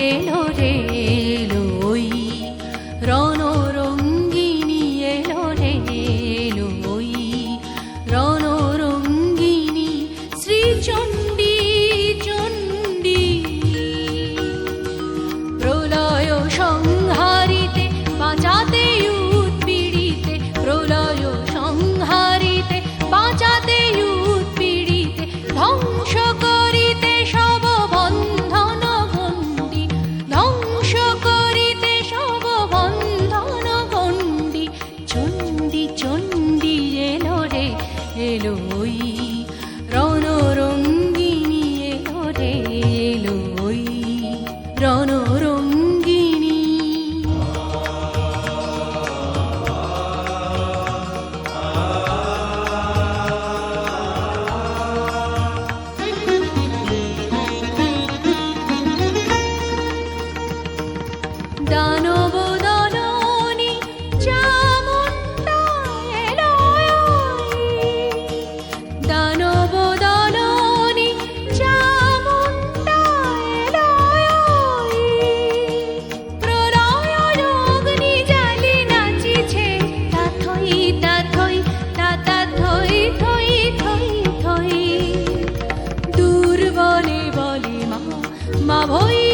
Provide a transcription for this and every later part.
কেন রে misma voy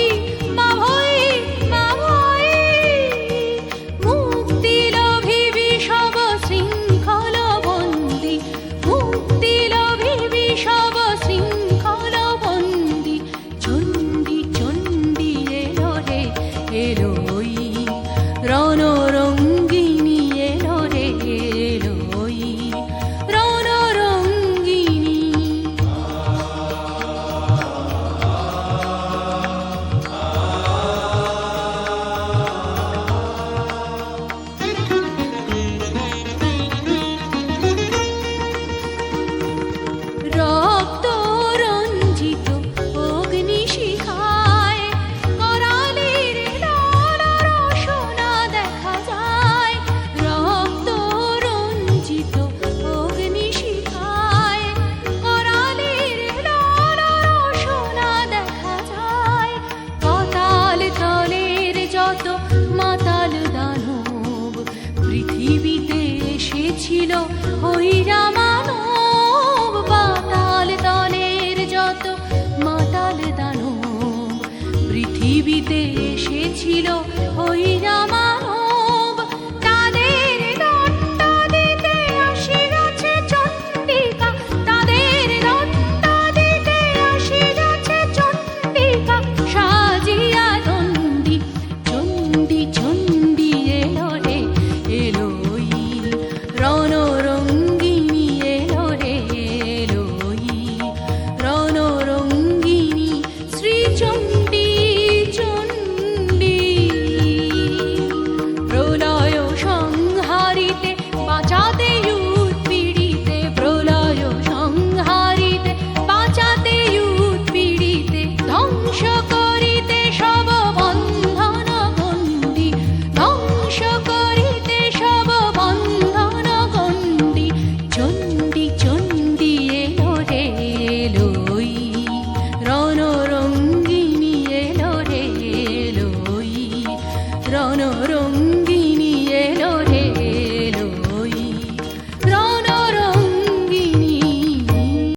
এসেছিল ওই রামানব পাতাল তলের যত মাতাল দানব। পৃথিবীতে এসেছিল ওই রামানব Rano rom